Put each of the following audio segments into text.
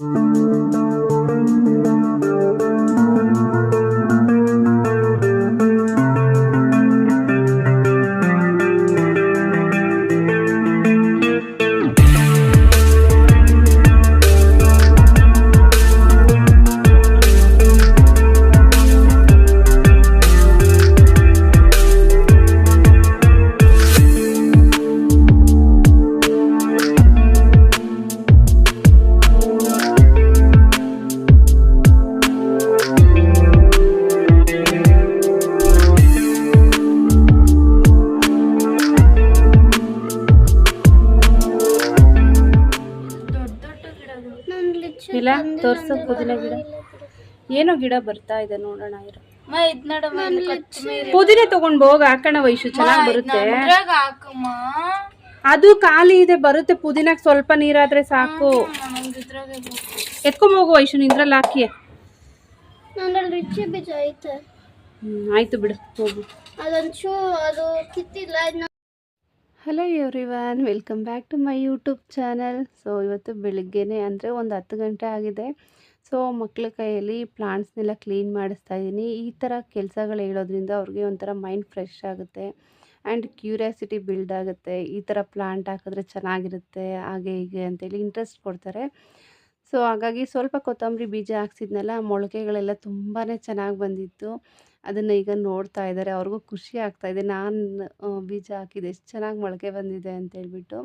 ದೊಡ್ಡ ತೋರ್ಸು ಪುದಿನ ಪುದೀನ ಗಿಡ. ಏನೋ ಗಿಡ ಬರ್ತಾ ಇದೆ ನೋಡೋಣ ಇರೋ. ಪುದೀನ ತಗೊಂಡ್ ಹೋಗ ಹಾಕೋಣ ವೈಶು ಚೆನ್ನಾಗ್ ಬರುತ್ತೆ. ಅದು ಖಾಲಿ ಇದೆ ಬರುತ್ತೆ. ಪುದೀನಕ್ ಸ್ವಲ್ಪ ನೀರಾದ್ರೆ ಸಾಕು. ಎತ್ಕೊಂಡ್ ಹೋಗು ವೈಶು ನಿಂದ್ರಲ್ಲಿ ಹಾಕಿ. ಆಯ್ತು ಬಿಡು ಹೋಗು. ಅದೊಂದು ಅದು ಕಿತ್ತಿಲ್ಲ hello everyone welcome back to my YouTube channel so ಇವತ್ತು ಬೆಳಿಗ್ಗೆನೆ ಅಂದರೆ ಒಂದು ಹತ್ತು ಗಂಟೆ ಆಗಿದೆ. ಸೊ ಮಕ್ಕಳ ಕೈಯಲ್ಲಿ ಪ್ಲಾಂಟ್ಸ್ನೆಲ್ಲ ಕ್ಲೀನ್ ಮಾಡಿಸ್ತಾ ಇದ್ದೀನಿ ಈ ಥರ ಕೆಲಸಗಳು ಹೇಳೋದ್ರಿಂದ ಅವ್ರಿಗೆ ಒಂಥರ ಮೈಂಡ್ ಫ್ರೆಶ್ ಆಗುತ್ತೆ. ಆ್ಯಂಡ್ ಕ್ಯೂರಿಯಾಸಿಟಿ ಬಿಲ್ಡ್ ಆಗುತ್ತೆ. ಈ ಥರ ಪ್ಲಾಂಟ್ ಹಾಕಿದ್ರೆ ಚೆನ್ನಾಗಿರುತ್ತೆ, ಹಾಗೆ ಹೀಗೆ ಅಂತೇಳಿ ಇಂಟ್ರೆಸ್ಟ್ ಕೊಡ್ತಾರೆ. ಸೊ ಹಾಗಾಗಿ ಸ್ವಲ್ಪ ಕೊತ್ತಂಬರಿ ಬೀಜ ಹಾಕ್ಸಿದ್ನಲ್ಲ, ಮೊಳಕೆಗಳೆಲ್ಲ ತುಂಬಾ ಚೆನ್ನಾಗಿ ಬಂದಿತ್ತು. ಅದನ್ನು ಈಗ ನೋಡ್ತಾ ಇದ್ದಾರೆ. ಅವ್ರಿಗೂ ಖುಷಿ ಆಗ್ತಾ ಇದೆ. ನಾನು ಬೀಜ ಹಾಕಿದೆ ಎಷ್ಟು ಚೆನ್ನಾಗಿ ಮೊಳಕೆ ಬಂದಿದೆ ಅಂತ ಹೇಳ್ಬಿಟ್ಟು.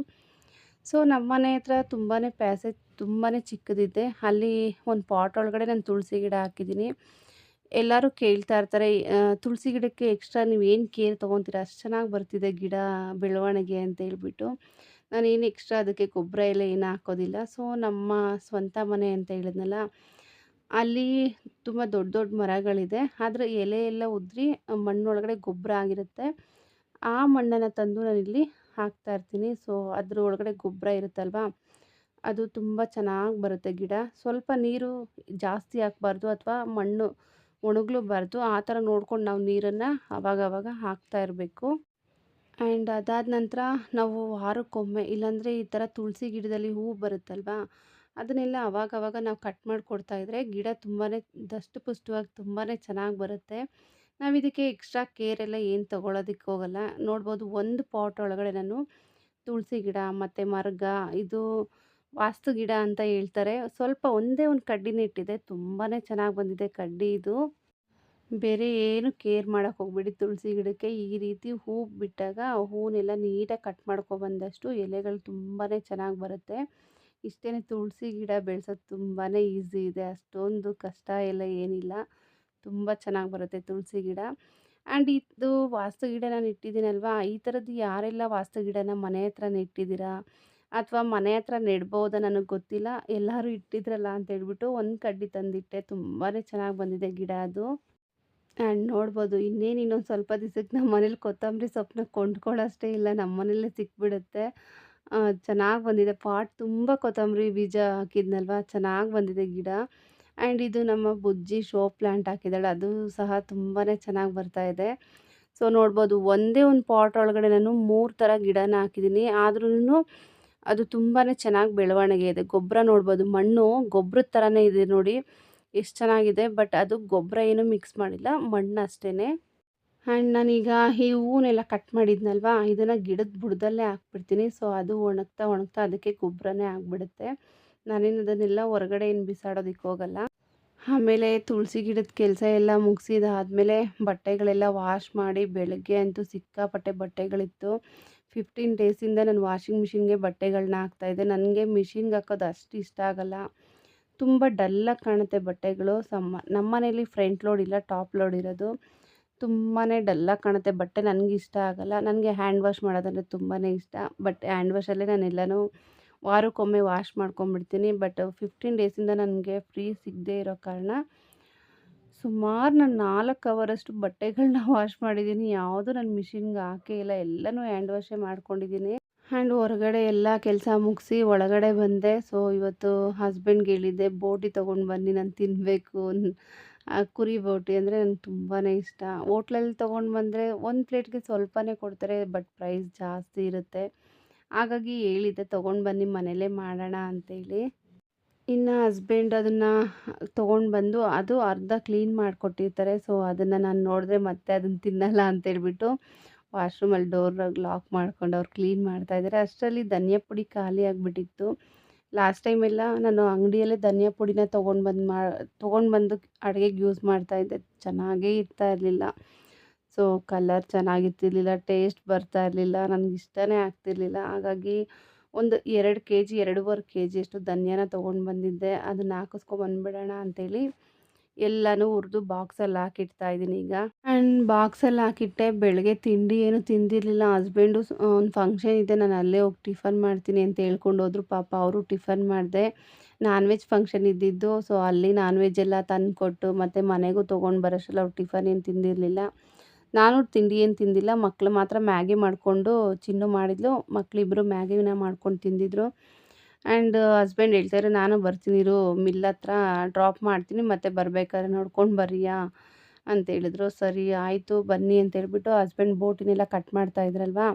ನಮ್ಮ ಮನೆ ಹತ್ರ ತುಂಬಾ ಪ್ಯಾಸೇಜ್ ತುಂಬಾ ಚಿಕ್ಕದಿದೆ. ಅಲ್ಲಿ ಒಂದು ಪಾಟ್ ಒಳಗಡೆ ನಾನು ತುಳಸಿ ಗಿಡ ಹಾಕಿದ್ದೀನಿ ಎಲ್ಲರೂ ಕೇಳ್ತಾ ಇರ್ತಾರೆ ತುಳಸಿ ಗಿಡಕ್ಕೆ ಎಕ್ಸ್ಟ್ರಾ ನೀವು ಏನು ಕೇರ್ ತೊಗೊತೀರಾ? ಅಷ್ಟು ಚೆನ್ನಾಗಿ ಬರ್ತಿದೆ ಗಿಡ ಬೆಳವಣಿಗೆ ಅಂತ ಹೇಳ್ಬಿಟ್ಟು. ನಾನು ಏನು ಎಕ್ಸ್ಟ್ರಾ ಅದಕ್ಕೆ ಗೊಬ್ಬರ ಎಲ್ಲ ಏನು ಹಾಕೋದಿಲ್ಲ. ಸೊ, ನಮ್ಮ ಸ್ವಂತ ಮನೆ ಅಂತ ಹೇಳಿದ್ನಲ್ಲ ಅಲ್ಲಿ ತುಂಬ ದೊಡ್ಡ ದೊಡ್ಡ ಮರಗಳಿದೆ. ಅದರ ಎಲೆ ಎಲ್ಲ ಉದುರಿ ಮಣ್ಣೊಳಗಡೆ ಗೊಬ್ಬರ ಆಗಿರುತ್ತೆ. ಆ ಮಣ್ಣನ್ನು ತಂದು ನಾನಿಲ್ಲಿ ಹಾಕ್ತಾ ಇರ್ತೀನಿ. ಸೊ, ಅದ್ರ ಒಳಗಡೆ ಗೊಬ್ಬರ ಇರುತ್ತಲ್ವಾ? ಅದು ತುಂಬ ಚೆನ್ನಾಗಿ ಬರುತ್ತೆ ಗಿಡ. ಸ್ವಲ್ಪ ನೀರು ಜಾಸ್ತಿ ಹಾಕ್ಬಾರ್ದು ಅಥವಾ ಮಣ್ಣು ಒಣಗಲೂಬಾರ್ದು ಆ ಥರ ನೋಡ್ಕೊಂಡು ನಾವು ನೀರನ್ನು ಅವಾಗವಾಗ ಹಾಕ್ತಾ ಇರಬೇಕು. ಆ್ಯಂಡ್ ಅದಾದ ನಂತರ ನಾವು ವಾರಕ್ಕೊಮ್ಮೆ, ಇಲ್ಲಾಂದರೆ ಈ ಥರ ತುಳಸಿ ಗಿಡದಲ್ಲಿ ಹೂವು ಬರುತ್ತಲ್ವಾ? ಅದನ್ನೆಲ್ಲ ಅವಾಗವಾಗ ನಾವು ಕಟ್ ಮಾಡಿಕೊಡ್ತಾ ಇದ್ದರೆ ಗಿಡ ತುಂಬಾ ದಷ್ಟು ಪುಷ್ಟವಾಗಿ ತುಂಬಾ ಚೆನ್ನಾಗಿ ಬರುತ್ತೆ. ನಾವು ಇದಕ್ಕೆ ಎಕ್ಸ್ಟ್ರಾ ಕೇರ್ ಎಲ್ಲ ಏನು ತೊಗೊಳೋದಕ್ಕೆ ಹೋಗಲ್ಲ. ನೋಡ್ಬೋದು ಒಂದು ಪಾಟ್ ಒಳಗಡೆ ನಾನು ತುಳಸಿ ಗಿಡ ಮತ್ತು ಮರ್ಗ, ಇದು ವಾಸ್ತು ಗಿಡ ಅಂತ ಹೇಳ್ತಾರೆ. ಸ್ವಲ್ಪ ಒಂದೇ ಒಂದು ಕಡ್ಡಿನ ಇಟ್ಟಿದೆ. ತುಂಬಾ ಚೆನ್ನಾಗಿ ಬಂದಿದೆ ಕಡ್ಡಿ ಇದು. ಬೇರೆ ಏನು ಕೇರ್ ಮಾಡೋಕ್ಕೆ ಹೋಗ್ಬೇಡಿ. ತುಳಸಿ ಗಿಡಕ್ಕೆ ಈ ರೀತಿ ಹೂ ಬಿಟ್ಟಾಗ ಹೂವನ್ನೆಲ್ಲ ನೀಟಾಗಿ ಕಟ್ ಮಾಡ್ಕೊಬಂದಷ್ಟು ಎಲೆಗಳು ತುಂಬಾ ಚೆನ್ನಾಗಿ ಬರುತ್ತೆ. ಇಷ್ಟೇ ತುಳಸಿ ಗಿಡ ಬೆಳೆಸೋದು ತುಂಬಾ ಈಸಿ ಇದೆ. ಅಷ್ಟೊಂದು ಕಷ್ಟ ಎಲ್ಲ ಏನಿಲ್ಲ. ತುಂಬ ಚೆನ್ನಾಗಿ ಬರುತ್ತೆ ತುಳಸಿ ಗಿಡ. ಆ್ಯಂಡ್ ಇದು ವಾಸ್ತು ಗಿಡ ನಾನು ಇಟ್ಟಿದ್ದೀನಲ್ವಾ ಈ ಥರದ್ದು ಯಾರೆಲ್ಲ ವಾಸ್ತು ಗಿಡನ ಮನೆ ಹತ್ರ ನೆಟ್ಟಿದ್ದೀರಾ? ಅಥವಾ ಮನೆ ಹತ್ರ ನೆಡ್ಬೋದಾ ನನಗೆ ಗೊತ್ತಿಲ್ಲ. ಎಲ್ಲರೂ ಇಟ್ಟಿದ್ರಲ್ಲ ಅಂತ ಹೇಳ್ಬಿಟ್ಟು ಒಂದು ಕಡ್ಡಿ ತಂದಿಟ್ಟೆ. ತುಂಬಾ ಚೆನ್ನಾಗಿ ಬಂದಿದೆ ಗಿಡ ಅದು. ಆ್ಯಂಡ್ ನೋಡ್ಬೋದು, ಇನ್ನೇನು ಇನ್ನೊಂದು ಸ್ವಲ್ಪ ದಿವಸಕ್ಕೆ ನಮ್ಮ ಮನೇಲಿ ಕೊತ್ತಂಬರಿ ಸೊಪ್ಪನ್ನ ಕೊಂಡ್ಕೊಳ್ಳೋಷ್ಟೇ ಇಲ್ಲ. ನಮ್ಮ ಮನೇಲೇ ಸಿಕ್ಬಿಡುತ್ತೆ. ಚೆನ್ನಾಗಿ ಬಂದಿದೆ. ಪಾಟ್ ತುಂಬ ಕೊತ್ತಂಬರಿ ಬೀಜ ಹಾಕಿದ್ನಲ್ವ? ಚೆನ್ನಾಗಿ ಬಂದಿದೆ ಗಿಡ. ಆ್ಯಂಡ್ ಇದು ನಮ್ಮ ಬುಜ್ಜಿ ಶೋ ಪ್ಲ್ಯಾಂಟ್ ಹಾಕಿದ್ದಾಳೆ. ಅದು ಸಹ ತುಂಬಾ ಚೆನ್ನಾಗಿ ಬರ್ತಾ ಇದೆ. ಸೊ, ನೋಡ್ಬೋದು, ಒಂದೇ ಒಂದು ಪಾಟ್ ಒಳಗಡೆ ನಾನು ಮೂರು ಥರ ಗಿಡನ ಹಾಕಿದ್ದೀನಿ. ಆದ್ರೂ ಅದು ತುಂಬಾ ಚೆನ್ನಾಗಿ ಬೆಳವಣಿಗೆ ಇದೆ. ಗೊಬ್ಬರ ನೋಡ್ಬೋದು, ಮಣ್ಣು ಗೊಬ್ಬರದ ಥರನೇ ಇದೆ ನೋಡಿ. ಎಷ್ಟು ಚೆನ್ನಾಗಿದೆ, ಬಟ್ ಅದು ಗೊಬ್ಬರ ಏನೂ ಮಿಕ್ಸ್ ಮಾಡಿಲ್ಲ. ಮಣ್ಣು ಅಷ್ಟೇ ಆ್ಯಂಡ್ ನಾನೀಗ ಈ ಹೂವನ್ನೆಲ್ಲ ಕಟ್ ಮಾಡಿದ್ನಲ್ವಾ? ಇದನ್ನು ಗಿಡದ ಬುಡದಲ್ಲೇ ಹಾಕ್ಬಿಡ್ತೀನಿ. ಸೊ ಅದು ಒಣಗ್ತಾ ಒಣಗ್ತಾ ಅದಕ್ಕೆ ಗೊಬ್ಬರನೇ ಆಗಿಬಿಡುತ್ತೆ. ನಾನೇನು ಅದನ್ನೆಲ್ಲ ಹೊರಗಡೆ ಏನು ಬಿಸಾಡೋದಕ್ಕೆ ಹೋಗಲ್ಲ. ಆಮೇಲೆ ತುಳಸಿ ಗಿಡದ ಕೆಲಸ ಎಲ್ಲ ಮುಗಿಸಿದಾದ್ಮೇಲೆ ಬಟ್ಟೆಗಳೆಲ್ಲ ವಾಶ್ ಮಾಡಿ ಬೆಳಗ್ಗೆ ಅಂತೂ ಸಿಕ್ಕಾಪಟ್ಟೆ ಬಟ್ಟೆಗಳಿತ್ತು. ಫಿಫ್ಟೀನ್ ಡೇಸಿಂದ ನಾನು ವಾಷಿಂಗ್ ಮಿಷಿನ್ಗೆ ಬಟ್ಟೆಗಳನ್ನ ಹಾಕ್ತಾಯಿದ್ದೆ ನನಗೆ ಮಿಷಿನ್ಗೆ ಹಾಕೋದು ಅಷ್ಟು ಇಷ್ಟ ಆಗಲ್ಲ. ತುಂಬ ಡಲ್ಲಾಗಿ ಕಾಣುತ್ತೆ ಬಟ್ಟೆಗಳು. ಸಮ್ಮ ನಮ್ಮ ಮನೇಲಿ ಫ್ರಂಟ್ ಲೋಡ್ ಇಲ್ಲ ಟಾಪ್ ಲೋಡ್ ಇರೋದು. ತುಂಬಾ ಡಲ್ಲಾಗಿ ಕಾಣುತ್ತೆ, ಬಟ್ಟೆ ನನಗೆ ಇಷ್ಟ ಆಗಲ್ಲ. ನನಗೆ ಹ್ಯಾಂಡ್ ವಾಶ್ ಮಾಡೋದಂದರೆ ತುಂಬಾ ಇಷ್ಟ. ಬಟ್ ಹ್ಯಾಂಡ್ ವಾಶಲ್ಲೇ ನಾನು ಎಲ್ಲನೂ ವಾರಕ್ಕೊಮ್ಮೆ ವಾಶ್ ಮಾಡ್ಕೊಂಬಿಡ್ತೀನಿ. ಬಟ್ ಫಿಫ್ಟೀನ್ ಡೇಸಿಂದ ನನಗೆ ಫ್ರೀ ಸಿಗದೇ ಇರೋ ಕಾರಣ ಸುಮಾರು ನಾನು ನಾಲ್ಕು ಅವರಷ್ಟು ಬಟ್ಟೆಗಳನ್ನ ವಾಶ್ ಮಾಡಿದ್ದೀನಿ. ಯಾವುದೂ ನನ್ನ ಮಿಷಿನ್ಗೆ ಹಾಕೇ ಇಲ್ಲ. ಎಲ್ಲನೂ ಹ್ಯಾಂಡ್ ವಾಶೇ ಮಾಡ್ಕೊಂಡಿದ್ದೀನಿ. ಆ್ಯಂಡ್ ಹೊರಗಡೆ ಎಲ್ಲ ಕೆಲಸ ಮುಗಿಸಿ ಒಳಗಡೆ ಬಂದೆ. ಸೊ ಇವತ್ತು ಹಸ್ಬೆಂಡ್ಗೆ ಹೇಳಿದ್ದೆ, ಬೋಟಿ ತೊಗೊಂಡು ಬನ್ನಿ, ನಾನು ತಿನ್ನಬೇಕು ಕುರಿ ಬೋಟಿ ಅಂದರೆ ನಂಗೆ ತುಂಬಾ ಇಷ್ಟ. ಹೋಟ್ಲಲ್ಲಿ ತೊಗೊಂಡು ಬಂದರೆ ಒಂದು ಪ್ಲೇಟ್ಗೆ ಸ್ವಲ್ಪನೇ ಕೊಡ್ತಾರೆ, ಬಟ್ ಪ್ರೈಸ್ ಜಾಸ್ತಿ ಇರುತ್ತೆ. ಹಾಗಾಗಿ ಹೇಳಿದ್ದೆ, ತೊಗೊಂಡು ಬನ್ನಿ, ಮನೇಲೇ ಮಾಡೋಣ ಅಂತೇಳಿ. ಇನ್ನು ಹಸ್ಬೆಂಡ್ ಅದನ್ನು ತೊಗೊಂಡು ಬಂದು ಅದು ಅರ್ಧ ಕ್ಲೀನ್ ಮಾಡಿಕೊಟ್ಟಿರ್ತಾರೆ. ಸೊ, ಅದನ್ನು ನಾನು ನೋಡಿದ್ರೆ ಮತ್ತೆ ಅದನ್ನು ತಿನ್ನಲ್ಲ ಅಂತೇಳ್ಬಿಟ್ಟು ವಾಶ್ರೂಮಲ್ಲಿ ಡೋರ್ ಲಾಕ್ ಮಾಡ್ಕೊಂಡು ಅವ್ರು ಕ್ಲೀನ್ ಮಾಡ್ತಾಯಿದ್ದಾರೆ ಅಷ್ಟರಲ್ಲಿ ಧನಿಯಾ ಪುಡಿ ಖಾಲಿ ಆಗಿಬಿಟ್ಟಿತ್ತು. ಲಾಸ್ಟ್ ಟೈಮೆಲ್ಲ ನಾನು ಅಂಗಡಿಯಲ್ಲೇ ಧನಿಯಾ ಪುಡಿನ ತೊಗೊಂಡು ಬಂದು ಮಾ, ತೊಗೊಂಡು ಬಂದು ಅಡುಗೆಗೆ ಯೂಸ್ ಮಾಡ್ತಾಯಿದ್ದೆ ಚೆನ್ನಾಗೇ ಇರ್ತಾ ಇರಲಿಲ್ಲ. ಸೊ ಕಲರ್ ಚೆನ್ನಾಗಿರ್ತಿರ್ಲಿಲ್ಲ ಟೇಸ್ಟ್ ಬರ್ತಾ ಇರಲಿಲ್ಲ, ನನಗೆ ಇಷ್ಟನೇ ಆಗ್ತಿರ್ಲಿಲ್ಲ. ಹಾಗಾಗಿ ಒಂದು ಎರಡು ಕೆ ಜಿ ಎರಡೂವರೆ ಕೆ ಜಿಯಷ್ಟು ಧನಿಯಾನ ತೊಗೊಂಡು ಬಂದಿದ್ದೆ. ಅದನ್ನ ಹಾಕಿಸ್ಕೊಬಂದ್ಬಿಡೋಣ ಅಂಥೇಳಿ ಎಲ್ಲನೂ ಹುರಿದು ಬಾಕ್ಸಲ್ಲಿ ಹಾಕಿಡ್ತಾ ಇದ್ದೀನಿ ಈಗ. ಆ್ಯಂಡ್ ಬಾಕ್ಸಲ್ಲಿ ಹಾಕಿಟ್ಟೆ ಬೆಳಗ್ಗೆ ತಿಂಡಿ ಏನು ತಿಂದಿರಲಿಲ್ಲ. ಹಸ್ಬೆಂಡು ಒಂದು ಫಂಕ್ಷನ್ ಇದೆ. ನಾನು ಅಲ್ಲೇ ಹೋಗಿ ಟಿಫನ್ ಮಾಡ್ತೀನಿ ಅಂತ ಹೇಳ್ಕೊಂಡು ಹೋದ್ರು ಪಾಪ ಅವರು ಟಿಫನ್ ಮಾಡಿದೆ. ನಾನ್ ವೆಜ್ ಫಂಕ್ಷನ್ ಇದ್ದಿದ್ದು. ಸೊ ಅಲ್ಲಿ ನಾನ್ ವೆಜ್ ಎಲ್ಲ ತಂದು ಕೊಟ್ಟು ಮತ್ತು ಮನೆಗೂ ತೊಗೊಂಡು ಬರೋಷ್ಟಲ್ಲ ಅವ್ರು ಟಿಫನ್ ಏನು ತಿಂದಿರಲಿಲ್ಲ. ನಾನು ತಿಂಡಿ ಏನು ತಿಂದಿಲ್ಲ. ಮಕ್ಕಳು ಮಾತ್ರ ಮ್ಯಾಗಿ ಮಾಡಿಕೊಂಡು ಚಿನ್ನು ಮಾಡಿದ್ಲು. ಮಕ್ಕಳಿಬ್ಬರು ಮ್ಯಾಗಿನ ಮಾಡ್ಕೊಂಡು ತಿಂದಿದ್ರು. ಆ್ಯಂಡ್ ಹಸ್ಬೆಂಡ್ ಹೇಳ್ತಾರೆ, ನಾನು ಬರ್ತೀನಿ ಇರು ಮಿಲ್ ಹತ್ರ ಡ್ರಾಪ್ ಮಾಡ್ತೀನಿ, ಮತ್ತು ಬರಬೇಕಾದ್ರೆ ನೋಡ್ಕೊಂಡು ಬರ್ರಿಯಾ? ಅಂತ ಹೇಳಿದ್ರು. ಸರಿ, ಆಯಿತು, ಬನ್ನಿ ಅಂತ ಹೇಳ್ಬಿಟ್ಟು ಹಸ್ಬೆಂಡ್ ಬೋಟಿನೆಲ್ಲ ಕಟ್ ಮಾಡ್ತಾ ಇದ್ರಲ್ವಾ?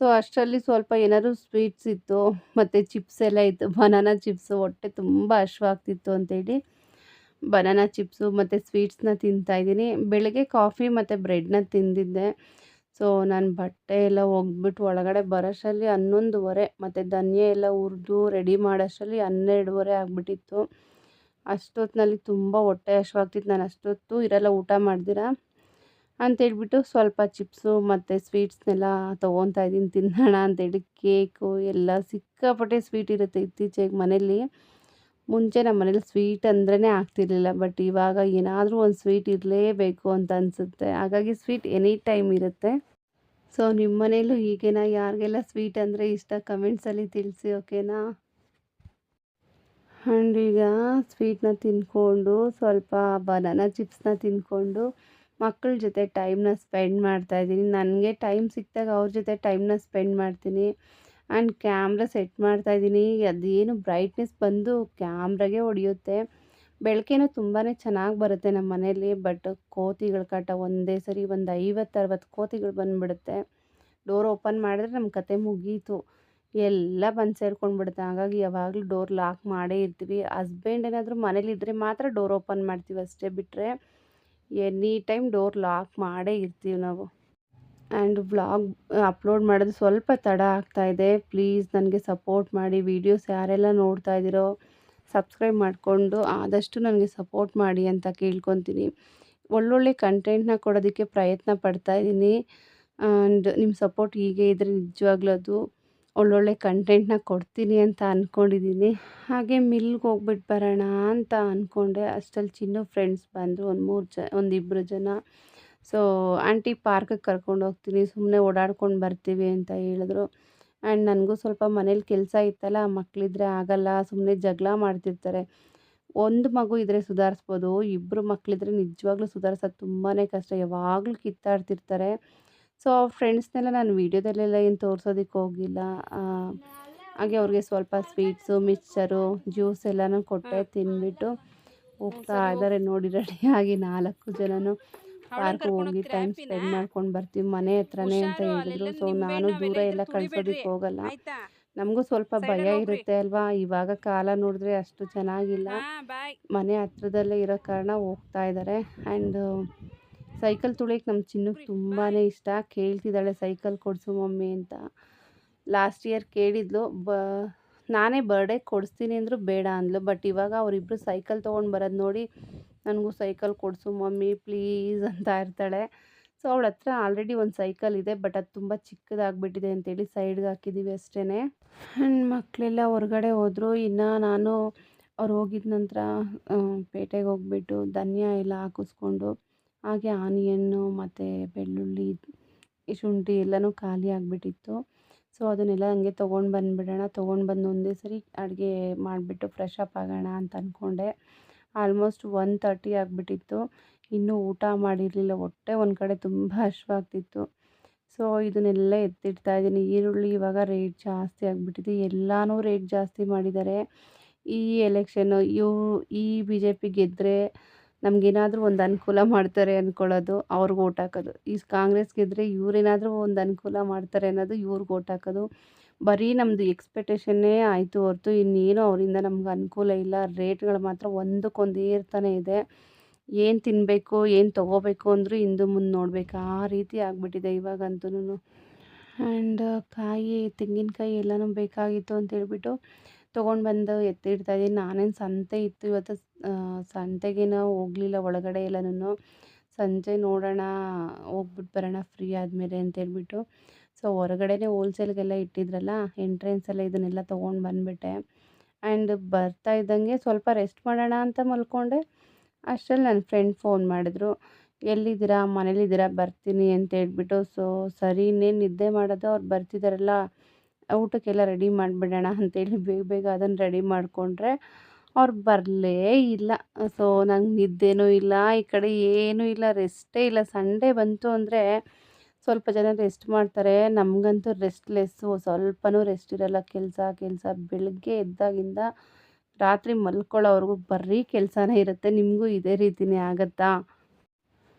ಸೊ ಅಷ್ಟರಲ್ಲಿ ಸ್ವಲ್ಪ ಏನಾದರೂ ಸ್ವೀಟ್ಸ್ ಇತ್ತು, ಮತ್ತು ಚಿಪ್ಸ್ ಎಲ್ಲ ಇತ್ತು. ಬನಾನಾ ಚಿಪ್ಸು ಹೊಟ್ಟೆ ತುಂಬ ಹಶ್ವಾಗ್ತಿತ್ತು ಅಂತೇಳಿ ಬನಾನಾ ಚಿಪ್ಸು ಮತ್ತು ಸ್ವೀಟ್ಸ್ನ ತಿಂತಾಯಿದ್ದೀನಿ ಬೆಳಗ್ಗೆ ಕಾಫಿ ಮತ್ತು ಬ್ರೆಡ್ನ ತಿಂದಿದ್ದೆ. ಸೊ, ನಾನು ಬಟ್ಟೆ ಎಲ್ಲ ಒಗ್ಬಿಟ್ಟು ಒಳಗಡೆ ಬರೋಷ್ಟರಲ್ಲಿ ಹನ್ನೊಂದುವರೆ ಮತ್ತು ಧನಿಯಾ ಎಲ್ಲ ಹುರಿದು ರೆಡಿ ಮಾಡೋಷ್ಟರಲ್ಲಿ ಹನ್ನೆರಡುವರೆ ಆಗಿಬಿಟ್ಟಿತ್ತು. ಅಷ್ಟೊತ್ತಿನಲ್ಲಿ ತುಂಬ ಹೊಟ್ಟೆ ಹಶ್ವಾಗ್ತಿತ್ತು ನಾನು ಅಷ್ಟೊತ್ತು ಇರಲ್ಲ, ಊಟ ಮಾಡ್ದಿರ? ಅಂತೇಳ್ಬಿಟ್ಟು ಸ್ವಲ್ಪ ಚಿಪ್ಸು ಮತ್ತು ಸ್ವೀಟ್ಸ್ನೆಲ್ಲ ತೊಗೊತಾ ಇದ್ದೀನಿ. ತಿನ್ನೋಣ ಅಂತೇಳಿ ಕೇಕು ಎಲ್ಲ ಸಿಕ್ಕಾಪಟ್ಟೆ ಸ್ವೀಟ್ ಇರುತ್ತೆ ಇತ್ತೀಚೆಗೆ ಮನೇಲಿ ಮುಂಚೆ ನಮ್ಮ ಮನೇಲಿ ಸ್ವೀಟ್ ಅಂದ್ರೇ ಆಗ್ತಿರ್ಲಿಲ್ಲ ಬಟ್ ಇವಾಗ ಏನಾದರೂ ಒಂದು ಸ್ವೀಟ್ ಇರಲೇಬೇಕು ಅಂತ ಅನಿಸುತ್ತೆ. ಹಾಗಾಗಿ ಸ್ವೀಟ್ ಎನಿ ಟೈಮ್ ಇರುತ್ತೆ. ಸೊ ನಿಮ್ಮ ಮನೇಲೂ ಹೀಗೇನಾ? ಯಾರಿಗೆಲ್ಲ ಸ್ವೀಟ್ ಅಂದರೆ ಇಷ್ಟ? ಕಮೆಂಟ್ಸಲ್ಲಿ ತಿಳಿಸಿ ಓಕೆನಾ ಆ್ಯಂಡ್ ಈಗ ಸ್ವೀಟ್ನ ತಿಂದ್ಕೊಂಡು ಸ್ವಲ್ಪ ಬನಾನಾ ಚಿಪ್ಸ್ನ ತಿಂದ್ಕೊಂಡು ಮಕ್ಕಳ ಜೊತೆ ಟೈಮ್ನ ಸ್ಪೆಂಡ್ ಮಾಡ್ತಾಯಿದ್ದೀನಿ ನನಗೆ ಟೈಮ್ ಸಿಕ್ಕಿದಾಗ ಅವ್ರ ಜೊತೆ ಟೈಮ್ನ ಸ್ಪೆಂಡ್ ಮಾಡ್ತೀನಿ. ಆ್ಯಂಡ್ ಕ್ಯಾಮ್ರಾ ಸೆಟ್ ಮಾಡ್ತಾಯಿದ್ದೀನಿ ಅದೇನು ಬ್ರೈಟ್ನೆಸ್ ಬಂದು ಕ್ಯಾಮ್ರಾಗೆ ಹೊಡೆಯುತ್ತೆ. ಬೆಳಕೇನೂ ತುಂಬಾ ಚೆನ್ನಾಗಿ ಬರುತ್ತೆ ನಮ್ಮ ಮನೇಲಿ ಬಟ್ ಕೋತಿಗಳ ಕಾಟ ಒಂದೇ ಸರಿ ಒಂದು ಐವತ್ತು, ಅರವತ್ತು ಕೋತಿಗಳು ಬಂದುಬಿಡುತ್ತೆ. ಡೋರ್ ಓಪನ್ ಮಾಡಿದ್ರೆ ನಮ್ಮ ಕತೆ ಮುಗೀತು. ಎಲ್ಲ ಬಂದು ಸೇರ್ಕೊಂಡ್ಬಿಡುತ್ತೆ. ಹಾಗಾಗಿ ಯಾವಾಗಲೂ ಡೋರ್ ಲಾಕ್ ಮಾಡೇ ಇರ್ತೀವಿ. ಹಸ್ಬೆಂಡ್ ಏನಾದರೂ ಮನೇಲಿದ್ದರೆ ಮಾತ್ರ ಡೋರ್ ಓಪನ್ ಮಾಡ್ತೀವಿ ಅಷ್ಟೇ ಬಿಟ್ಟರೆ ಎನಿ ಟೈಮ್ ಡೋರ್ ಲಾಕ್ ಮಾಡೇ ಇರ್ತೀವಿ ನಾವು. ಆ್ಯಂಡ್ ವ್ಲಾಗ್ ಅಪ್ಲೋಡ್ ಮಾಡೋದು ಸ್ವಲ್ಪ ತಡ ಆಗ್ತಾಯಿದೆ ಪ್ಲೀಸ್ ನನಗೆ ಸಪೋರ್ಟ್ ಮಾಡಿ. ವೀಡಿಯೋಸ್ ಯಾರೆಲ್ಲ ನೋಡ್ತಾ ಇದ್ದೀರೋ ಸಬ್ಸ್ಕ್ರೈಬ್ ಮಾಡಿಕೊಂಡು ಆದಷ್ಟು ನನಗೆ ಸಪೋರ್ಟ್ ಮಾಡಿ ಅಂತ ಕೇಳ್ಕೊತೀನಿ. ಒಳ್ಳೊಳ್ಳೆ ಕಂಟೆಂಟ್ನ ಕೊಡೋದಕ್ಕೆ ಪ್ರಯತ್ನ ಪಡ್ತಾ ಇದ್ದೀನಿ. ಆ್ಯಂಡ್ ನಿಮ್ಮ ಸಪೋರ್ಟ್ ಹೀಗೆ ಇದ್ದರೆ ನಿಜವಾಗ್ಲೂ ಅದು ಒಳ್ಳೊಳ್ಳೆ ಕಂಟೆಂಟ್ನ ಕೊಡ್ತೀನಿ ಅಂತ ಅಂದ್ಕೊಂಡಿದ್ದೀನಿ ಹಾಗೆ ಮಿಲ್ಗೆ ಹೋಗ್ಬಿಟ್ಟು ಬರೋಣ ಅಂತ ಅಂದ್ಕೊಂಡೆ ಅಷ್ಟರಲ್ಲಿ ಚಿನ್ನು ಫ್ರೆಂಡ್ಸ್ ಬಂದರು. ಒಂದು ಮೂರು ಜ ಒಂದಿಬ್ಬರು ಜನ. ಸೊ, ಆಂಟಿ ಪಾರ್ಕಿಗೆ ಕರ್ಕೊಂಡು ಹೋಗ್ತೀನಿ ಸುಮ್ಮನೆ ಓಡಾಡ್ಕೊಂಡು ಬರ್ತೀವಿ ಅಂತ ಹೇಳಿದ್ರು. ಆ್ಯಂಡ್ ನನಗೂ ಸ್ವಲ್ಪ ಮನೇಲಿ ಕೆಲಸ ಇತ್ತಲ್ಲ ಮಕ್ಕಳಿದ್ರೆ ಆಗಲ್ಲ ಸುಮ್ಮನೆ ಜಗಳ ಮಾಡ್ತಿರ್ತಾರೆ. ಒಂದು ಮಗು ಇದ್ದರೆ ಸುಧಾರಿಸ್ಬೋದು ಇಬ್ಬರು ಮಕ್ಕಳಿದ್ರೆ ನಿಜವಾಗ್ಲೂ ಸುಧಾರಿಸೋದು ತುಂಬಾ ಕಷ್ಟ. ಯಾವಾಗಲೂ ಕಿತ್ತಾಡ್ತಿರ್ತಾರೆ. ಸೊ ಫ್ರೆಂಡ್ಸ್ನೆಲ್ಲ ನಾನು ವೀಡಿಯೋದಲ್ಲೆಲ್ಲ ಏನು ತೋರಿಸೋದಕ್ಕೆ ಹೋಗಿಲ್ಲ. ಹಾಗೆ ಅವ್ರಿಗೆ ಸ್ವಲ್ಪ ಸ್ವೀಟ್ಸು, ಮಿಕ್ಸ್ಚರು, ಜ್ಯೂಸ್ ಎಲ್ಲನೂ ಕೊಟ್ಟೆ ತಿಂದ್ಬಿಟ್ಟು ಹೋಗ್ತಾ ಇದ್ದಾರೆ ನೋಡಿ ರೆಡಿಯಾಗಿ ನಾಲ್ಕು ಜನನು. ಪಾರ್ಕ್ ಹೋಗಿ ಟೈಮ್ ಸ್ಪೆಂಡ್ ಮಾಡ್ಕೊಂಡು ಬರ್ತೀವಿ ಮನೆ ಹತ್ರನೇ ಅಂತ ಹೇಳಿದ್ರು. ಸೊ ನಾನು ದೂರ ಎಲ್ಲ ಕಳ್ಸೋದಕ್ಕೆ ಹೋಗಲ್ಲ. ನಮಗೂ ಸ್ವಲ್ಪ ಭಯ ಇರುತ್ತೆ ಅಲ್ವಾ? ಇವಾಗ ಕಾಲ ನೋಡಿದ್ರೆ ಅಷ್ಟು ಚೆನ್ನಾಗಿಲ್ಲ. ಮನೆ ಹತ್ರದಲ್ಲೇ ಇರೋ ಕಾರಣ ಹೋಗ್ತಾ ಇದ್ದಾರೆ ಆ್ಯಂಡ್ ಸೈಕಲ್ ತುಳಿಯಕ್ಕೆ ನಮ್ಮ ಚಿನ್ನಕ್ಕೆ ತುಂಬಾ ಇಷ್ಟ. ಕೇಳ್ತಿದ್ದಾಳೆ ಸೈಕಲ್ ಕೊಡಿಸು ಮಮ್ಮಿ ಅಂತ. ಲಾಸ್ಟ್ ಇಯರ್ ಕೇಳಿದ್ಲು ಬ ನಾನೇ ಬರ್ಡೇ ಕೊಡಿಸ್ತೀನಿ ಅಂದರೂ ಬೇಡ ಅಂದ್ಲು. ಬಟ್ ಇವಾಗ ಅವರಿಬ್ಬರು ಸೈಕಲ್ ತೊಗೊಂಡು ಬರೋದು ನೋಡಿ ನನಗೂ ಸೈಕಲ್ ಕೊಡಿಸು ಮಮ್ಮಿ ಪ್ಲೀಸ್ ಅಂತ ಇರ್ತಾಳೆ. ಸೊ ಅವಳ ಹತ್ರ ಆಲ್ರೆಡಿ ಒಂದು ಸೈಕಲ್ ಇದೆ, ಬಟ್ ಅದು ತುಂಬ ಚಿಕ್ಕದಾಗ್ಬಿಟ್ಟಿದೆ ಅಂತೇಳಿ ಸೈಡ್ಗೆ ಹಾಕಿದ್ದೀವಿ ಅಷ್ಟೇ ಮಕ್ಕಳೆಲ್ಲ ಹೊರಗಡೆ ಹೋದರು, ಇನ್ನು ನಾನು ಅವ್ರು ಹೋಗಿದ ನಂತರ ಪೇಟೆಗೆ ಹೋಗ್ಬಿಟ್ಟು ಧನಿಯಾ ಎಲ್ಲ ಹಾಕಿಸ್ಕೊಂಡು, ಹಾಗೆ ಆನಿಯನ್ನು ಮತ್ತು ಬೆಳ್ಳುಳ್ಳಿ, ಶುಂಠಿ ಎಲ್ಲನೂ ಖಾಲಿ ಆಗಿಬಿಟ್ಟಿತ್ತು. ಸೊ ಅದನ್ನೆಲ್ಲ ಹಂಗೆ ತೊಗೊಂಡು ಬಂದುಬಿಡೋಣ, ತೊಗೊಂಡು ಬಂದು ಒಂದೇ ಸರಿ ಅಡುಗೆ ಮಾಡಿಬಿಟ್ಟು ಫ್ರೆಶ್ ಅಪ್ ಆಗೋಣ ಅಂತ ಅಂದ್ಕೊಂಡೆ ಆಲ್ಮೋಸ್ಟ್ ಒನ್ ತರ್ಟಿ ಆಗಿಬಿಟ್ಟಿತ್ತು. ಇನ್ನೂ ಊಟ ಮಾಡಿರಲಿಲ್ಲ, ಹೊಟ್ಟೆ ಒಂದು ಕಡೆ ತುಂಬ ಹಶ್ವಾಗ್ತಿತ್ತು ಸೊ ಇದನ್ನೆಲ್ಲ ಎತ್ತಿಡ್ತಾ ಇದ್ದೀನಿ. ಈರುಳ್ಳಿ ಇವಾಗ ರೇಟ್ ಜಾಸ್ತಿ ಆಗಿಬಿಟ್ಟಿದೆ. ಎಲ್ಲನೂ ರೇಟ್ ಜಾಸ್ತಿ ಮಾಡಿದ್ದಾರೆ. ಈ ಎಲೆಕ್ಷನ್ನು ಇವು ಈ ಬಿ ಜೆ ಪಿ ಗೆದ್ದರೆ ನಮಗೇನಾದರೂ ಒಂದು ಅನುಕೂಲ ಮಾಡ್ತಾರೆ ಅಂದ್ಕೊಳ್ಳೋದು ಅವ್ರಿಗೆ ಓಟ್ ಹಾಕೋದು. ಈ ಕಾಂಗ್ರೆಸ್ ಗೆದ್ದರೆ ಇವ್ರೇನಾದರೂ ಒಂದು ಅನುಕೂಲ ಮಾಡ್ತಾರೆ ಅನ್ನೋದು ಇವ್ರಿಗೆ ಓಟ್ ಹಾಕೋದು. ಬರೀ ನಮ್ಮದು ಎಕ್ಸ್ಪೆಕ್ಟೇಷನ್ನೇ ಆಯಿತು ಹೊರತು ಇನ್ನೇನು ಅವರಿಂದ ನಮ್ಗೆ ಅನುಕೂಲ ಇಲ್ಲ. ರೇಟ್ಗಳು ಮಾತ್ರ ಒಂದಕ್ಕೊಂದು ಏರ್ತಾನೆ ಇದೆ. ಏನು ತಿನ್ನಬೇಕು ಏನು ತೊಗೋಬೇಕು ಅಂದರೂ ಹಿಂದು ಮುಂದೆ ನೋಡಬೇಕು. ಆ ರೀತಿ ಆಗಿಬಿಟ್ಟಿದೆ ಇವಾಗಂತೂ ಆ್ಯಂಡ್ ಕಾಯಿ, ತೆಂಗಿನಕಾಯಿ ಎಲ್ಲನೂ ಬೇಕಾಗಿತ್ತು ಅಂತ ಹೇಳ್ಬಿಟ್ಟು ತೊಗೊಂಡು ಬಂದು ಎತ್ತಿಡ್ತಾಯಿದ್ದೀನಿ ನಾನೇನು ಸಂತೆ ಇತ್ತು ಇವತ್ತು ಸಂತೆಗೇನೋ ಹೋಗಲಿಲ್ಲ ಒಳಗಡೆ ಎಲ್ಲನೂ ಸಂಜೆ ನೋಡೋಣ ಹೋಗ್ಬಿಟ್ಟು ಬರೋಣ ಫ್ರೀ ಆದಮೇಲೆ ಅಂತೇಳ್ಬಿಟ್ಟು ಸೊ, ಹೊರಗಡೆನೇ ಹೋಲ್ಸೇಲ್ಗೆಲ್ಲ ಇಟ್ಟಿದ್ರಲ್ಲ ಎಂಟ್ರೆನ್ಸಲ್ಲೇ ಇದನ್ನೆಲ್ಲ ತೊಗೊಂಡು ಬಂದುಬಿಟ್ಟೆ. ಆ್ಯಂಡ್ ಬರ್ತಾ ಇದ್ದಂಗೆ ಸ್ವಲ್ಪ ರೆಸ್ಟ್ ಮಾಡೋಣ ಅಂತ ಮಲ್ಕೊಂಡೆ. ಅಷ್ಟರಲ್ಲಿ ನನ್ನ ಫ್ರೆಂಡ್ ಫೋನ್ ಮಾಡಿದ್ರು. ಎಲ್ಲಿದ್ದೀರಾ? ಮನೇಲಿದ್ದೀರಾ? ಬರ್ತೀನಿ ಅಂತ ಹೇಳ್ಬಿಟ್ಟು. ಸೊ, ಸರಿ, ಇನ್ನೇನು ನಿದ್ದೆ ಮಾಡೋದು? ಅವ್ರು ಬರ್ತಿದ್ದಾರಲ್ಲ ಊಟಕ್ಕೆಲ್ಲ ರೆಡಿ ಮಾಡಿಬಿಡೋಣ ಅಂತೇಳಿ ಬೇಗ ಬೇಗ ಅದನ್ನು ರೆಡಿ ಮಾಡಿಕೊಂಡ್ರೆ ಅವ್ರು ಬರಲೇ ಇಲ್ಲ. ಸೊ, ನಂಗೆ ನಿದ್ದೆನೂ ಇಲ್ಲ, ಈ ಕಡೆ ಏನೂ ಇಲ್ಲ ರೆಸ್ಟೇ ಇಲ್ಲ. ಸಂಡೇ ಬಂತು ಅಂದರೆ ಸ್ವಲ್ಪ ಜನ ರೆಸ್ಟ್ ಮಾಡ್ತಾರೆ. ನಮಗಂತೂ ರೆಸ್ಟ್ಲೆಸ್ಸು ಸ್ವಲ್ಪನೂ ರೆಸ್ಟ್ ಇರಲ್ಲ. ಕೆಲಸ ಕೆಲಸ, ಬೆಳಗ್ಗೆ ಎದ್ದಾಗಿಂದ ರಾತ್ರಿ ಮಲ್ಕೊಳ್ಳೋವರೆಗೂ ಬರೀ ಕೆಲಸನೇ ಇರುತ್ತೆ. ನಿಮಗೂ ಇದೇ ರೀತಿಯೇ ಆಗುತ್ತಾ?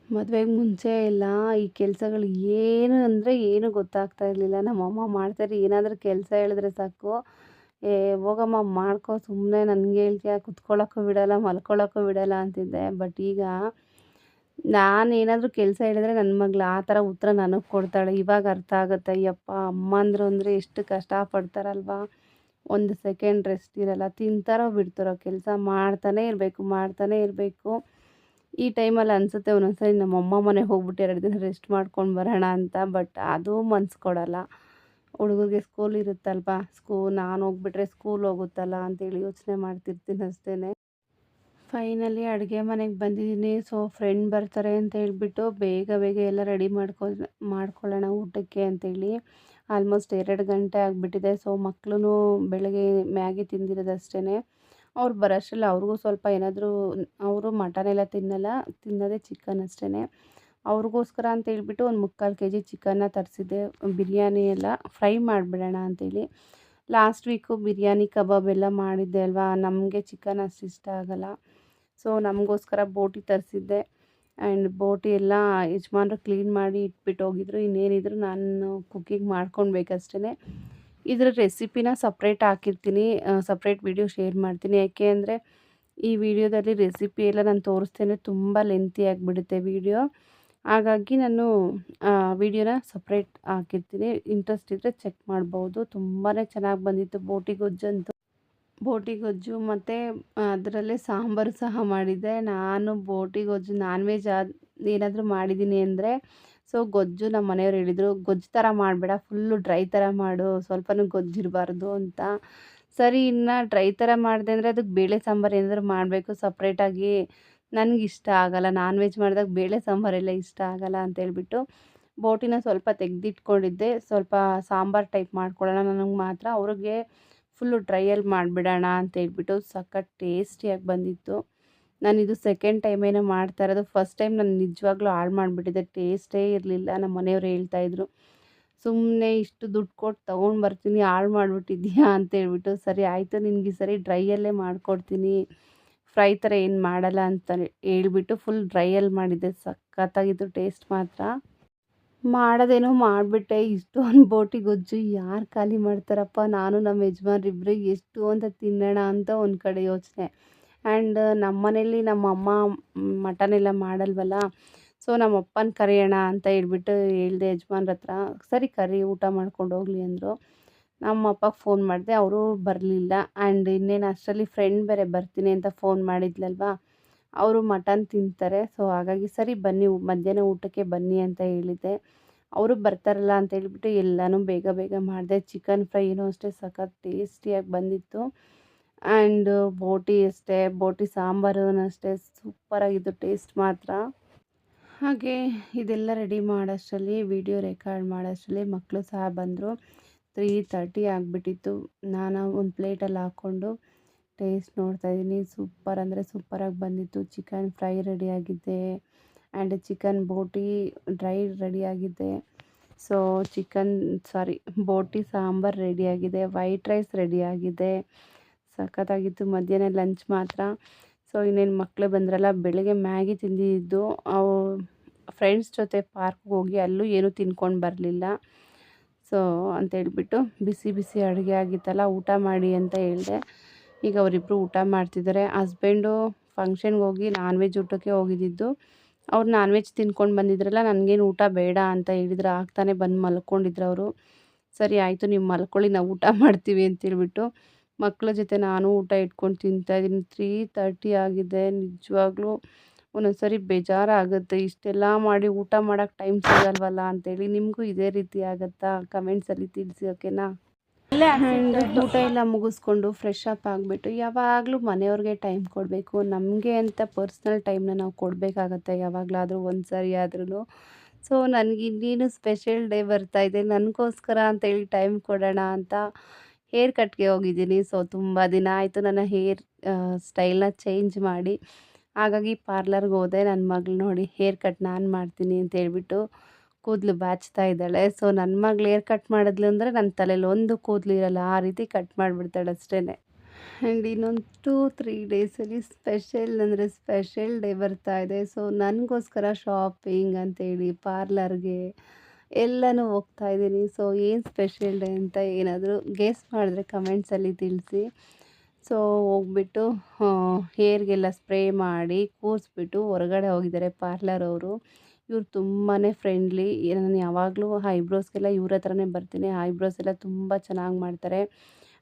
ಮದುವೆಗೆ ಮುಂಚೆ ಎಲ್ಲ ಈ ಕೆಲಸಗಳು ಏನು ಅಂದರೆ ಏನು ಗೊತ್ತಾಗ್ತಾ ಇರಲಿಲ್ಲ. ನಮ್ಮಮ್ಮ ಮಾಡ್ತಾರೆ, ಏನಾದರೂ ಕೆಲಸ ಹೇಳಿದ್ರೆ ಸಾಕು. ಏ, ಹೋಗಮ್ಮ, ಮಾಡ್ಕೋ ಸುಮ್ಮನೆ ನನಗೆ ಹೇಳ್ತೀಯ? ಕುತ್ಕೊಳ್ಳೋಕ್ಕೂ ಬಿಡೋಲ್ಲ, ಮಲ್ಕೊಳ್ಳೋಕ್ಕೂ ಬಿಡೋಲ್ಲ ಅಂತಿದ್ದೆ. ಬಟ್ ಈಗ ನಾನು ಏನಾದರೂ ಕೆಲಸ ಹೇಳಿದ್ರೆ ನನ್ನ ಮಗಳು ಆ ಥರ ಉತ್ತರ ನನಗೆ ಕೊಡ್ತಾಳೆ. ಇವಾಗ ಅರ್ಥ ಆಗುತ್ತೆ. ಅಯ್ಯಪ್ಪ ಅಮ್ಮಂದ್ರು ಅಂದರೆ ಎಷ್ಟು ಕಷ್ಟಪಡ್ತಾರಲ್ವ ಒಂದು ಸೆಕೆಂಡ್ ರೆಸ್ಟ್ ಇರಲ್ಲ. ತಿಂತಾರೋ ಬಿಡ್ತಾರೋ, ಕೆಲಸ ಮಾಡ್ತಾನೇ ಇರಬೇಕು ಮಾಡ್ತಾನೇ ಇರಬೇಕು. ಈ ಟೈಮಲ್ಲಿ ಅನಿಸುತ್ತೆ ಒಂದೊಂದ್ಸರಿ ನಮ್ಮಮ್ಮ ಮನೆಗೆ ಹೋಗ್ಬಿಟ್ಟು ಎರಡು ದಿನ ರೆಸ್ಟ್ ಮಾಡ್ಕೊಂಡು ಬರೋಣ ಅಂತ ಬಟ್ ಅದು ಮನ್ಸು ಕೊಡಲ್ಲ. ಹುಡುಗರಿಗೆ ಸ್ಕೂಲ್ ಇರುತ್ತಲ್ವಾ? ಸ್ಕೂಲ್ ನಾನು ಹೋಗ್ಬಿಟ್ರೆ ಸ್ಕೂಲ್ ಹೋಗುತ್ತಲ್ಲ ಅಂತೇಳಿ ಯೋಚನೆ ಮಾಡ್ತಿರ್ತೀನಿ ಅಷ್ಟೇ ಫೈನಲಿ ಅಡುಗೆ ಮನೆಗೆ ಬಂದಿದ್ದೀನಿ ಸೊ ಫ್ರೆಂಡ್ ಬರ್ತಾರೆ ಅಂತ ಹೇಳ್ಬಿಟ್ಟು ಬೇಗ ಬೇಗ ಎಲ್ಲ ರೆಡಿ ಮಾಡ್ಕೊ ಮಾಡ್ಕೊಳ್ಳೋಣ ಊಟಕ್ಕೆ ಅಂತೇಳಿ ಆಲ್ಮೋಸ್ಟ್ ಎರಡು ಗಂಟೆ ಆಗಿಬಿಟ್ಟಿದೆ. ಸೊ ಮಕ್ಕಳು ಬೆಳಗ್ಗೆ ಮ್ಯಾಗಿ ತಿಂದಿರೋದಷ್ಟೇ ಅವ್ರು ಬರೋಷ್ಟ್ರಲ್ಲಿ ಅವ್ರಿಗೂ ಸ್ವಲ್ಪ ಏನಾದರೂ, ಅವರು ಮಟನ್ ಎಲ್ಲ ತಿನ್ನಲ್ಲ, ತಿನ್ನೋದೇ ಚಿಕನ್ ಅಷ್ಟೇ ಅವ್ರಿಗೋಸ್ಕರ ಅಂತ ಹೇಳ್ಬಿಟ್ಟು ಒಂದು ಮುಕ್ಕಾಲು ಕೆ ಜಿ ಚಿಕನ್ನ ತರಿಸಿದ್ದೆ. ಬಿರಿಯಾನಿ ಎಲ್ಲ ಫ್ರೈ ಮಾಡಿಬಿಡೋಣ ಅಂತೇಳಿ. ಲಾಸ್ಟ್ ವೀಕು ಬಿರಿಯಾನಿ, ಕಬಾಬ್ ಎಲ್ಲ ಮಾಡಿದ್ದೆ ಅಲ್ವಾ? ನಮಗೆ ಚಿಕನ್ ಅಷ್ಟು ಇಷ್ಟ ಆಗೋಲ್ಲ. ಸೊ ನಮಗೋಸ್ಕರ ಬೋಟಿ ತರಿಸಿದ್ದೆ. ಆ್ಯಂಡ್ ಬೋಟಿ ಎಲ್ಲ ಯಜಮಾನ್ರು ಕ್ಲೀನ್ ಮಾಡಿ ಇಟ್ಬಿಟ್ಟು ಹೋಗಿದ್ರು. ಇನ್ನೇನಿದ್ರು ನಾನು ಕುಕ್ಕಿಂಗ್ ಮಾಡ್ಕೊಳ್ಬೇಕಷ್ಟೇ ಇದರ ರೆಸಿಪಿನ ಸಪ್ರೇಟ್ ಹಾಕಿರ್ತೀನಿ. ಸಪ್ರೇಟ್ ವಿಡಿಯೋ ಶೇರ್ ಮಾಡ್ತೀನಿ. ಯಾಕೆ ಅಂದರೆ ಈ ವಿಡಿಯೋದಲ್ಲಿ ರೆಸಿಪಿ ಎಲ್ಲ ನಾನು ತೋರಿಸ್ತೇನೆ. ತುಂಬ ಲೆಂತಿ ಆಗಿಬಿಡುತ್ತೆ ವಿಡಿಯೋ. ಹಾಗಾಗಿ ನಾನು ವಿಡಿಯೋನ ಸಪ್ರೇಟ್ ಹಾಕಿರ್ತೀನಿ. ಇಂಟ್ರೆಸ್ಟ್ ಇದ್ದರೆ ಚೆಕ್ ಮಾಡ್ಬೋದು. ತುಂಬಾ ಚೆನ್ನಾಗಿ ಬಂದಿತ್ತು ಬೋಟಿ ಗೊಜ್ಜಂತೂ. ಬೋಟಿ ಗೊಜ್ಜು ಮತ್ತು ಅದರಲ್ಲೇ ಸಾಂಬಾರು ಸಹ ಮಾಡಿದ್ದೆ. ನಾನು ಬೋಟಿ ಗೊಜ್ಜು ನಾನ್ ವೆಜ್ ಏನಾದರೂ ಮಾಡಿದ್ದೀನಿ ಅಂದರೆ ಸೊ ಗೊಜ್ಜು ನಮ್ಮ ಮನೆಯವ್ರು ಹೇಳಿದರು, ಗೊಜ್ಜು ಥರ ಮಾಡಬೇಡ ಫುಲ್ಲು ಡ್ರೈ ಥರ ಮಾಡು, ಸ್ವಲ್ಪನೂ ಗೊಜ್ಜಿರಬಾರ್ದು ಅಂತ. ಸರಿ, ಇನ್ನು ಡ್ರೈ ಥರ ಮಾಡಿದೆ ಅಂದರೆ ಅದಕ್ಕೆ ಬೇಳೆ ಸಾಂಬಾರು ಏನಾದರೂ ಮಾಡಬೇಕು ಸಪ್ರೇಟಾಗಿ ನನಗೆ ಇಷ್ಟ ಆಗಲ್ಲ ನಾನ್ ವೆಜ್ ಮಾಡಿದಾಗ ಬೇಳೆ ಸಾಂಬಾರೆಲ್ಲ ಇಷ್ಟ ಆಗಲ್ಲ ಅಂತೇಳ್ಬಿಟ್ಟು ಬೋಟಿನ ಸ್ವಲ್ಪ ತೆಗೆದಿಟ್ಕೊಂಡಿದ್ದೆ. ಸ್ವಲ್ಪ ಸಾಂಬಾರು ಟೈಪ್ ಮಾಡ್ಕೊಳ್ಳೋಣ ನನಗೆ ಮಾತ್ರ. ಅವ್ರಿಗೆ ಫುಲ್ಲು ಡ್ರೈಯಲ್ಲಿ ಮಾಡಿಬಿಡೋಣ ಅಂತ ಹೇಳ್ಬಿಟ್ಟು ಸಖತ್ ಟೇಸ್ಟಿಯಾಗಿ ಬಂದಿತ್ತು. ನಾನು ಇದು ಸೆಕೆಂಡ್ ಟೈಮ್ ಏನೋ ಮಾಡ್ತಾ ಇರೋದು. ಫಸ್ಟ್ ಟೈಮ್ ನಾನು ನಿಜವಾಗ್ಲೂ ಹಾಳು ಮಾಡಿಬಿಟ್ಟಿದ್ದೆ. ಟೇಸ್ಟೇ ಇರಲಿಲ್ಲ. ನಮ್ಮ ಮನೆಯವರು ಹೇಳ್ತಾಯಿದ್ರು ಸುಮ್ಮನೆ ಇಷ್ಟು ದುಡ್ಡು ಕೊಟ್ಟು ತೊಗೊಂಡು ಬರ್ತೀನಿ, ಹಾಳು ಮಾಡಿಬಿಟ್ಟಿದ್ಯಾ ಅಂತ ಹೇಳ್ಬಿಟ್ಟು, ಸರಿ ಆಯಿತು, ನಿನಗೆ ಸರಿ ಡ್ರೈಯಲ್ಲೇ ಮಾಡಿಕೊಡ್ತೀನಿ. ಫ್ರೈ ಥರ ಏನು ಮಾಡಲ್ಲ ಅಂತ ಹೇಳ್ಬಿಟ್ಟು ಫುಲ್ ಡ್ರೈಯಲ್ಲಿ ಮಾಡಿದ್ದೆ. ಸಖತ್ತಾಗಿತ್ತು, ಟೇಸ್ಟ್ ಮಾತ್ರ. ಮಾಡೋದೇನೋ ಮಾಡಿಬಿಟ್ಟೆ. ಇಷ್ಟೊಂದು ಬೋಟಿ ಗೊಜ್ಜು ಯಾರು ಖಾಲಿ ಮಾಡ್ತಾರಪ್ಪ? ನಾನು ನಮ್ಮ ಯಜಮಾನ್ರಿಬ್ರು ಎಷ್ಟು ಅಂತ ತಿನ್ನೋಣ ಅಂತ ಒಂದು ಕಡೆ ಯೋಚನೆ. ಆ್ಯಂಡ್ ನಮ್ಮ ಮನೇಲಿ ನಮ್ಮ ಅಮ್ಮ ಮಟನ್ ಎಲ್ಲ ಮಾಡಲ್ವಲ್ಲ? ಸೊ ನಮ್ಮ ಅಪ್ಪನ ಕರೆಯೋಣ ಅಂತ ಹೇಳ್ಬಿಟ್ಟು ಹೇಳಿದೆ ಯಜಮಾನ್ರ ಹತ್ರ. ಸರಿ ಕರಿ, ಊಟ ಮಾಡ್ಕೊಂಡು ಹೋಗಲಿ ಅಂದರು. ನಮ್ಮ ಅಪ್ಪಗೆ ಫೋನ್ ಮಾಡಿದೆ, ಅವರು ಬರಲಿಲ್ಲ. ಆ್ಯಂಡ್ ಇನ್ನೇನು ಅಷ್ಟರಲ್ಲಿ ಫ್ರೆಂಡ್ ಬೇರೆ ಬರ್ತೀನಿ ಅಂತ ಫೋನ್ ಮಾಡಿದ್ಲಲ್ವ? ಅವರು ಮಟನ್ ತಿಂತಾರೆ. ಸೊ, ಹಾಗಾಗಿ ಸರಿ ಬನ್ನಿ, ಮಧ್ಯಾಹ್ನ ಊಟಕ್ಕೆ ಬನ್ನಿ ಅಂತ ಹೇಳಿದ್ದೆ. ಅವರು ಬರ್ತಾರಲ್ಲ ಅಂತ ಹೇಳ್ಬಿಟ್ಟು ಎಲ್ಲನೂ ಬೇಗ ಬೇಗ ಮಾಡಿದೆ. ಚಿಕನ್ ಫ್ರೈನೂ ಅಷ್ಟೇ ಸಖತ್ ಟೇಸ್ಟಿಯಾಗಿ ಬಂದಿತ್ತು. ಆ್ಯಂಡ್ ಬೋಟಿ ಅಷ್ಟೇ, ಬೋಟಿ ಸಾಂಬಾರು ಅಷ್ಟೇ ಸೂಪರಾಗಿತ್ತು ಟೇಸ್ಟ್ ಮಾತ್ರ. ಹಾಗೆ ಇದೆಲ್ಲ ರೆಡಿ ಮಾಡೋಷ್ಟರಲ್ಲಿ, ವಿಡಿಯೋ ರೆಕಾರ್ಡ್ ಮಾಡೋಷ್ಟರಲ್ಲಿ ಮಕ್ಕಳು ಸಹ ಬಂದರು. ತ್ರೀ ತರ್ಟಿ ಆಗಿಬಿಟ್ಟಿತ್ತು. ನಾನು ಒಂದು ಪ್ಲೇಟಲ್ಲಿ ಹಾಕ್ಕೊಂಡು ಟೇಸ್ಟ್ ನೋಡ್ತಾ ಇದ್ದೀನಿ. ಸೂಪರ್ ಅಂದರೆ ಸೂಪರಾಗಿ ಬಂದಿತ್ತು. ಚಿಕನ್ ಫ್ರೈ ರೆಡಿಯಾಗಿದೆ ಆ್ಯಂಡ್ ಚಿಕನ್ ಬೋಟಿ ಡ್ರೈ ರೆಡಿಯಾಗಿದೆ so chicken sorry boti, sambar ರೆಡಿಯಾಗಿದೆ ವೈಟ್ ರೈಸ್ ರೆಡಿಯಾಗಿದೆ ಸಖತ್ತಾಗಿತ್ತು. ಮಧ್ಯಾಹ್ನ ಲಂಚ್ ಮಾತ್ರ. ಸೊ ಇನ್ನೇನು ಮಕ್ಕಳು ಬಂದ್ರಲ್ಲ, ಬೆಳಗ್ಗೆ ಮ್ಯಾಗಿ ತಿಂದಿದ್ದು. ಅವು ಫ್ರೆಂಡ್ಸ್ ಜೊತೆ ಪಾರ್ಕ್ಗೆ ಹೋಗಿ ಅಲ್ಲೂ ಏನೂ ತಿನ್ಕೊಂಡು ಬರಲಿಲ್ಲ. ಸೊ ಅಂತೇಳ್ಬಿಟ್ಟು ಬಿಸಿ ಬಿಸಿ ಅಡುಗೆ ಆಗಿತ್ತಲ್ಲ, ಊಟ ಮಾಡಿ ಅಂತ ಹೇಳಿದೆ. ಈಗ ಅವರಿಬ್ಬರು ಊಟ ಮಾಡ್ತಿದ್ದಾರೆ. ಹಸ್ಬೆಂಡು ಫಂಕ್ಷನ್ಗೆ ಹೋಗಿ ನಾನ್ ವೆಜ್ ಊಟಕ್ಕೆ ಹೋಗಿದ್ದಿದ್ದು. ಅವ್ರು ನಾನ್ ವೆಜ್ ತಿನ್ಕೊಂಡು ಬಂದಿದ್ರಲ್ಲ, ನನಗೇನು ಊಟ ಬೇಡ ಅಂತ ಹೇಳಿದ್ರು ಆಗ್ತಾನೆ ಬಂದು ಮಲ್ಕೊಂಡಿದ್ರು ಅವರು. ಸರಿ, ಆಯಿತು, ನೀವು ಮಲ್ಕೊಳ್ಳಿ, ನಾವು ಊಟ ಮಾಡ್ತೀವಿ ಅಂತೇಳ್ಬಿಟ್ಟು ಮಕ್ಕಳ ಜೊತೆ ನಾನು ಊಟ ಇಟ್ಕೊಂಡು ತಿಂತಾಯಿದ್ದೀನಿ ತ್ರೀ ತರ್ಟಿ ಆಗಿದೆ, ನಿಜವಾಗ್ಲೂ ಒಂದೊಂದು ಸರಿ ಬೇಜಾರಾಗುತ್ತೆ. ಇಷ್ಟೆಲ್ಲ ಮಾಡಿ ಊಟ ಮಾಡೋಕ್ಕೆ ಟೈಮ್ ಸಿಗಲ್ವಲ್ಲ ಅಂತೇಳಿ ನಿಮಗೂ ಇದೇ ರೀತಿ ಆಗುತ್ತಾ? ಕಮೆಂಟ್ಸಲ್ಲಿ ತಿಳಿಸಿ ಓಕೆನಾ ಆ್ಯಂಡ್ ಊಟ ಎಲ್ಲ ಮುಗಿಸ್ಕೊಂಡು ಫ್ರೆಶ್ ಅಪ್ ಆಗಿಬಿಟ್ಟು ಯಾವಾಗಲೂ ಮನೆಯವ್ರಿಗೆ ಟೈಮ್ ಕೊಡಬೇಕು. ನಮಗೆ ಅಂತ ಪರ್ಸ್ನಲ್ ಟೈಮ್ನ ನಾವು ಕೊಡಬೇಕಾಗತ್ತೆ ಯಾವಾಗಲಾದರೂ ಒಂದು ಸರಿ ಆದ್ರೂ ಸೊ ನನಗೆ ಇನ್ನೇನು ಸ್ಪೆಷಲ್ ಡೇ ಬರ್ತಾ ಇದೆ. ನನಗೋಸ್ಕರ ಅಂತೇಳಿ ಟೈಮ್ ಕೊಡೋಣ ಅಂತ ಹೇರ್ ಕಟ್ಗೆ ಹೋಗಿದ್ದೀನಿ. ಸೊ ತುಂಬ ದಿನ ಆಯಿತು ನನ್ನ ಹೇರ್ ಸ್ಟೈಲ್ನ ಚೇಂಜ್ ಮಾಡಿ. ಹಾಗಾಗಿ ಪಾರ್ಲರ್ಗೆ ಹೋದೆ. ನನ್ನ ಮಗಳು ನೋಡಿ ಹೇರ್ ಕಟ್ ನಾನು ಮಾಡ್ತೀನಿ ಅಂತ ಹೇಳ್ಬಿಟ್ಟು ಕೂದಲು ಬಾಚ್ತಾ ಇದ್ದಾಳೆ. ಸೊ ನನ್ನ ಮಗಳು ಏರ್ ಕಟ್ ಮಾಡಿದ್ಲು ಅಂದರೆ ನನ್ನ ತಲೆಯಲ್ಲಿ ಒಂದು ಕೂದಲು ಇರಲ್ಲ, ಆ ರೀತಿ ಕಟ್ ಮಾಡಿಬಿಡ್ತಾಳೆ ಅಷ್ಟೇ ಆ್ಯಂಡ್ ಇನ್ನೊಂದು ಟೂ ತ್ರೀ ಡೇಸಲ್ಲಿ ಸ್ಪೆಷಲ್ ಅಂದರೆ ಸ್ಪೆಷಲ್ ಡೇ ಬರ್ತಾ ಇದೆ. ಸೊ ನನಗೋಸ್ಕರ ಶಾಪಿಂಗ್ ಅಂತೇಳಿ ಪಾರ್ಲರ್ಗೆ ಎಲ್ಲನೂ ಹೋಗ್ತಾ ಇದ್ದೀನಿ. ಸೊ ಏನು ಸ್ಪೆಷಲ್ ಡೇ ಅಂತ ಏನಾದರೂ ಗೇಸ್ ಮಾಡಿದ್ರೆ ಕಮೆಂಟ್ಸಲ್ಲಿ ತಿಳಿಸಿ. ಸೊ ಹೋಗ್ಬಿಟ್ಟು ಹೇರ್ಗೆಲ್ಲ ಸ್ಪ್ರೇ ಮಾಡಿ ಕೂರಿಸ್ಬಿಟ್ಟು ಹೊರಗಡೆ ಹೋಗಿದ್ದಾರೆ ಪಾರ್ಲರ್ ಅವರು. ಇವ್ರು ತುಂಬಾ ಫ್ರೆಂಡ್ಲಿ ನಾನು ಯಾವಾಗಲೂ ಐಬ್ರೋಸ್ಗೆಲ್ಲ ಇವ್ರ ಹತ್ರನೇ ಬರ್ತೀನಿ. ಐಬ್ರೋಸ್ ಎಲ್ಲ ತುಂಬ ಚೆನ್ನಾಗಿ ಮಾಡ್ತಾರೆ.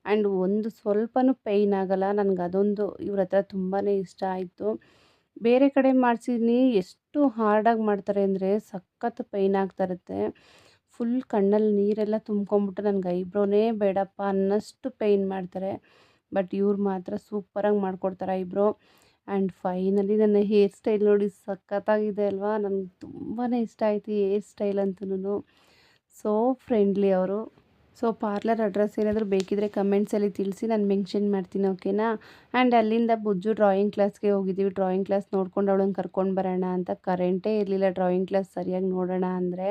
ಆ್ಯಂಡ್ ಒಂದು ಸ್ವಲ್ಪನೂ ಪೇಯ್ನ್ ಆಗೋಲ್ಲ. ನನಗೆ ಅದೊಂದು ಇವ್ರ ಹತ್ರ ತುಂಬಾ ಇಷ್ಟ ಆಯಿತು. ಬೇರೆ ಕಡೆ ಮಾಡಿಸಿದ್ನಿ. ಎಷ್ಟು ಹಾರ್ಡಾಗಿ ಮಾಡ್ತಾರೆ ಅಂದರೆ ಸಖತ್ತು ಪೇಯ್ನ್ ಆಗ್ತಾ ಇರುತ್ತೆ. ಫುಲ್ ಕಣ್ಣಲ್ಲಿ ನೀರೆಲ್ಲ ತುಂಬ್ಕೊಂಬಿಟ್ಟು ನನಗೆ ಐಬ್ರೋನೇ ಬೇಡಪ್ಪ ಅನ್ನಷ್ಟು ಪೇಯ್ನ್ ಮಾಡ್ತಾರೆ. ಬಟ್ ಇವ್ರು ಮಾತ್ರ ಸೂಪರಾಗಿ ಮಾಡಿಕೊಡ್ತಾರೆ ಐಬ್ರೋ ಆ್ಯಂಡ್ ಫೈನಲಿ ನನ್ನ ಹೇರ್ ಸ್ಟೈಲ್ ನೋಡಿ ಸಖತ್ತಾಗಿದೆ ಅಲ್ವಾ? ನನಗೆ ತುಂಬಾ ಇಷ್ಟ ಆಯಿತು ಹೇರ್ ಸ್ಟೈಲ್ ಅಂತೂ ಸೋ ಫ್ರೆಂಡ್ಲಿ ಅವರು. ಸೊ ಪಾರ್ಲರ್ ಅಡ್ರೆಸ್ ಏನಾದರೂ ಬೇಕಿದ್ದರೆ ಕಮೆಂಟ್ಸಲ್ಲಿ ತಿಳಿಸಿ ನಾನು ಮೆನ್ಷನ್ ಮಾಡ್ತೀನಿ ಓಕೆನಾ ಆ್ಯಂಡ್ ಅಲ್ಲಿಂದ ಬುಜ್ಜು ಡ್ರಾಯಿಂಗ್ ಕ್ಲಾಸ್ಗೆ ಹೋಗಿದ್ದೀವಿ ಡ್ರಾಯಿಂಗ್ ಕ್ಲಾಸ್ ನೋಡ್ಕೊಂಡು ಅವಳನ್ನು ಕರ್ಕೊಂಡು ಬರೋಣ ಅಂತ ಕರೆಂಟೇ ಇರಲಿಲ್ಲ. ಡ್ರಾಯಿಂಗ್ ಕ್ಲಾಸ್ ಸರಿಯಾಗಿ ನೋಡೋಣ ಅಂದರೆ.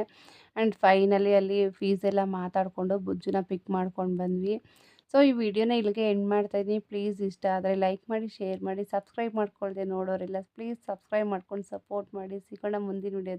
ಆ್ಯಂಡ್ ಫೈನಲಿ ಅಲ್ಲಿ ಫೀಸ್ ಎಲ್ಲ ಮಾತಾಡಿಕೊಂಡು ಬುಜ್ಜುನ ಪಿಕ್ ಮಾಡ್ಕೊಂಡು ಬಂದ್ವಿ. ಸೊ, ಈ ವಿಡಿಯೋನ ಇಲ್ಲಿಗೆ ಎಂಡ್ ಮಾಡ್ತಾಯಿದ್ದೀನಿ ಪ್ಲೀಸ್ ಇಷ್ಟ ಆದರೆ ಲೈಕ್ ಮಾಡಿ, ಶೇರ್ ಮಾಡಿ, ಸಬ್ಸ್ಕ್ರೈಬ್ ಮಾಡ್ಕೊಳ್ದೆ ನೋಡೋರೆಲ್ಲ. ಪ್ಲೀಸ್ ಸಬ್ಸ್ಕ್ರೈಬ್ ಮಾಡ್ಕೊಂಡು ಸಪೋರ್ಟ್ ಮಾಡಿ. ಸಿಗೋಣ ಮುಂದಿನ ವಿಡಿಯೋ